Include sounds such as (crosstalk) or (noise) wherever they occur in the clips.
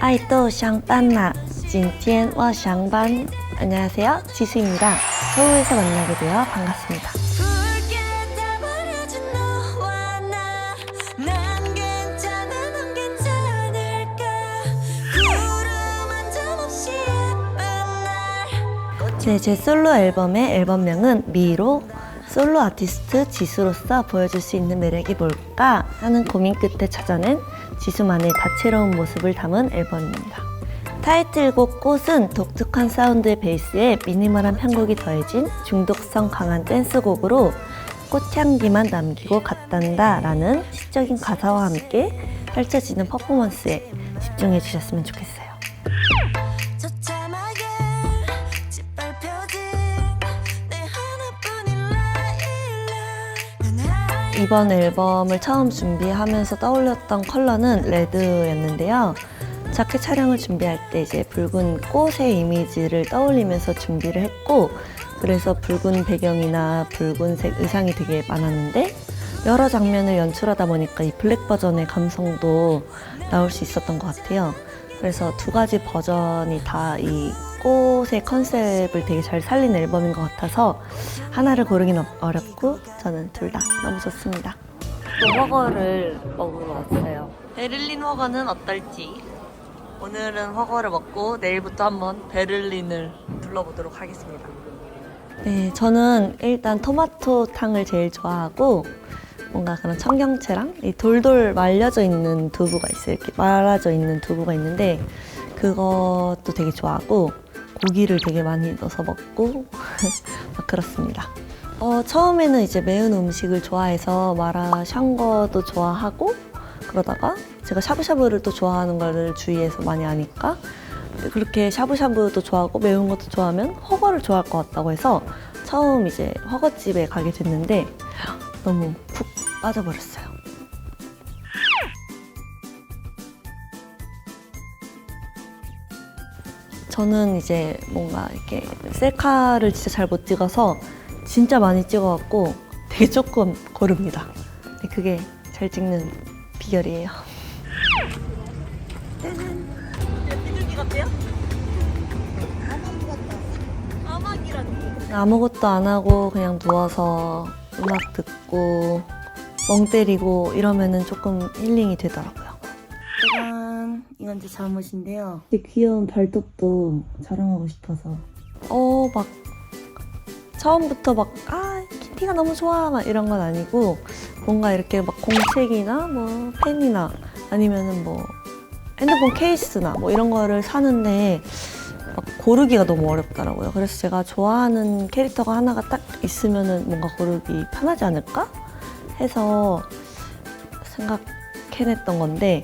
爱豆上班啦今天我上班 안녕하세요 지수입니다 서울에서 만나게 되어 반갑습니다 붉게 타버려진 너와 나난 괜찮아 넌 괜찮을까 구름 한 점 없이 예쁜 날 네, 제 솔로 앨범의 앨범명은 미로 솔로 아티스트 지수로서 보여줄 수 있는 매력이 뭘까 하는 고민 끝에 찾아낸 지수만의 다채로운 모습을 담은 앨범입니다. 타이틀곡 꽃은 독특한 사운드의 베이스에 미니멀한 편곡이 더해진 중독성 강한 댄스곡으로 꽃향기만 남기고 갔단다 라는 시적인 가사와 함께 펼쳐지는 퍼포먼스에 집중해 주셨으면 좋겠어요. 이번 앨범을 처음 준비하면서 떠올렸던 컬러는 레드였는데요. 자켓 촬영을 준비할 때 이제 붉은 꽃의 이미지를 떠올리면서 준비를 했고, 그래서 붉은 배경이나 붉은색 의상이 되게 많았는데, 여러 장면을 연출하다 보니까 이 블랙 버전의 감성도 나올 수 있었던 것 같아요. 그래서 두 가지 버전이 다 이 꽃의 컨셉을 되게 잘 살린 앨범인 것 같아서 하나를 고르긴 어- 어렵고 저는 둘 다 너무 좋습니다. 또 허거를 먹으러 왔어요. 베를린 허거는 어떨지 오늘은 허거를 먹고 내일부터 한번 베를린을 둘러보도록 하겠습니다. 네, 저는 일단 토마토 탕을 제일 좋아하고 뭔가 그런 청경채랑 이 돌돌 말려져 있는 두부가 있어요. 이렇게 말아져 있는 두부가 있는데 그것도 되게 좋아하고 고기를 되게 많이 넣어서 먹고 (laughs) 막 그렇습니다. 어, 처음에는 이제 매운 음식을 좋아해서 마라 샹궈도 좋아하고 그러다가 제가 샤브샤브를 또 좋아하는 거를 주위에서 많이 아니까 그렇게 샤브샤브도 좋아하고 매운 것도 좋아하면 허거를 좋아할 것 같다고 해서 처음 이제 허거집에 가게 됐는데 너무 푹 빠져버렸어요. 저는 이제 뭔가 이렇게 셀카를 진짜 잘 못 찍어서 진짜 많이 찍어갖고 되게 조금 고릅니다. 근데 그게 잘 찍는 비결이에요. 아무것도 안 하고 그냥 누워서 음악 듣고 멍 때리고 이러면은 조금 힐링이 되더라고요. 이건 제 잠옷인데요. 제 귀여운 발톱도 자랑하고 싶어서. 어, 막 처음부터 막 아, 키티가 너무 좋아 막 이런 건 아니고 뭔가 이렇게 막 공책이나 뭐 펜이나 아니면은 뭐 핸드폰 케이스나 뭐 이런 거를 사는데 막 고르기가 너무 어렵더라고요. 그래서 제가 좋아하는 캐릭터가 하나가 딱 있으면은 뭔가 고르기 편하지 않을까 해서 생각해냈던 건데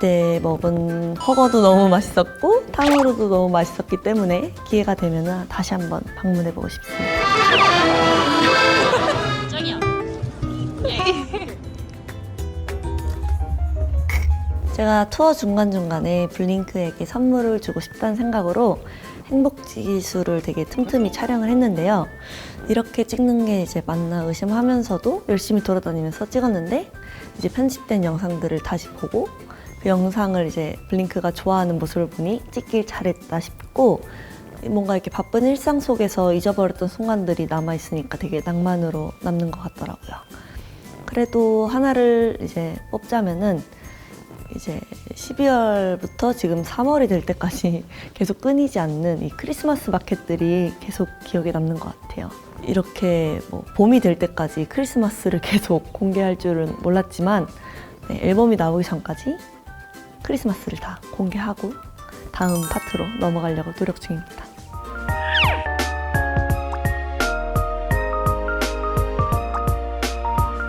때 먹은 허거도 너무 맛있었고 탕후루도 너무 맛있었기 때문에 기회가 되면 다시 한번 방문해 보고 싶습니다. (laughs) 제가 투어 중간중간에 블링크에게 선물을 주고 싶다는 생각으로 행복지수를 되게 틈틈이 촬영을 했는데요. 이렇게 찍는 게 이제 맞나 의심하면서도 열심히 돌아다니면서 찍었는데 이제 편집된 영상들을 다시 보고 그 영상을 이제 블링크가 좋아하는 모습을 보니 찍길 잘했다 싶고 뭔가 이렇게 바쁜 일상 속에서 잊어버렸던 순간들이 남아 있으니까 되게 낭만으로 남는 것 같더라고요. 그래도 하나를 이제 뽑자면은 이제 12월부터 지금 3월이 될 때까지 (laughs) 계속 끊이지 않는 이 크리스마스 마켓들이 계속 기억에 남는 것 같아요. 이렇게 뭐 봄이 될 때까지 크리스마스를 (laughs) 계속 공개할 줄은 몰랐지만 네, 앨범이 나오기 전까지 크리스마스를 다 공개하고 다음 파트로 넘어가려고 노력 중입니다.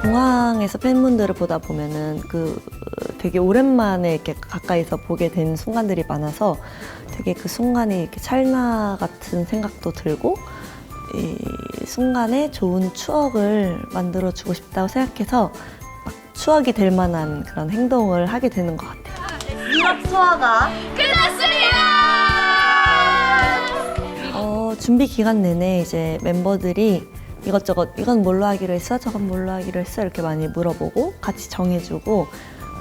공항에서 팬분들을 보다 보면은 그 되게 오랜만에 이렇게 가까이서 보게 된 순간들이 많아서 되게 그 순간이 이렇게 찰나 같은 생각도 들고 이 순간에 좋은 추억을 만들어 주고 싶다고 생각해서 막 추억이 될 만한 그런 행동을 하게 되는 것 같아요. 어, 준비 기간 내내 이제 멤버들이 이것저것 이건 뭘로 하기로 했어? 저건 뭘로 하기로 했어? 이렇게 많이 물어보고 같이 정해주고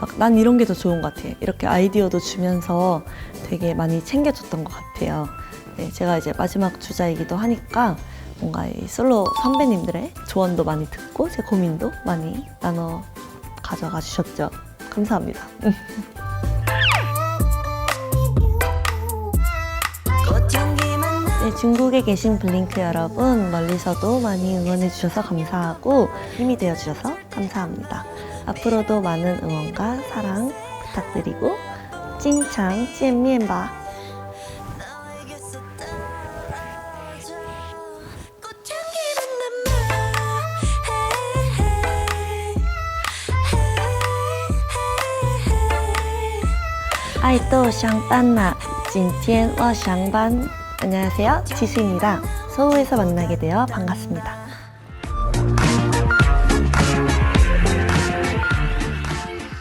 막 난 이런 게 더 좋은 것 같아. 이렇게 아이디어도 주면서 되게 많이 챙겨줬던 것 같아요. 네, 제가 이제 마지막 주자이기도 하니까 뭔가 이 솔로 선배님들의 조언도 많이 듣고 제 고민도 많이 나눠 가져가 주셨죠. 감사합니다. (laughs) 네, 중국에 계신 블링크 여러분 멀리서도 많이 응원해 주셔서 감사하고 힘이 되어 주셔서 감사합니다. 앞으로도 많은 응원과 사랑 부탁드리고 찐창 찐미엔바 샹반나 찐티엔 워 샹반 안녕하세요. 지수입니다. 서울에서 만나게 되어 반갑습니다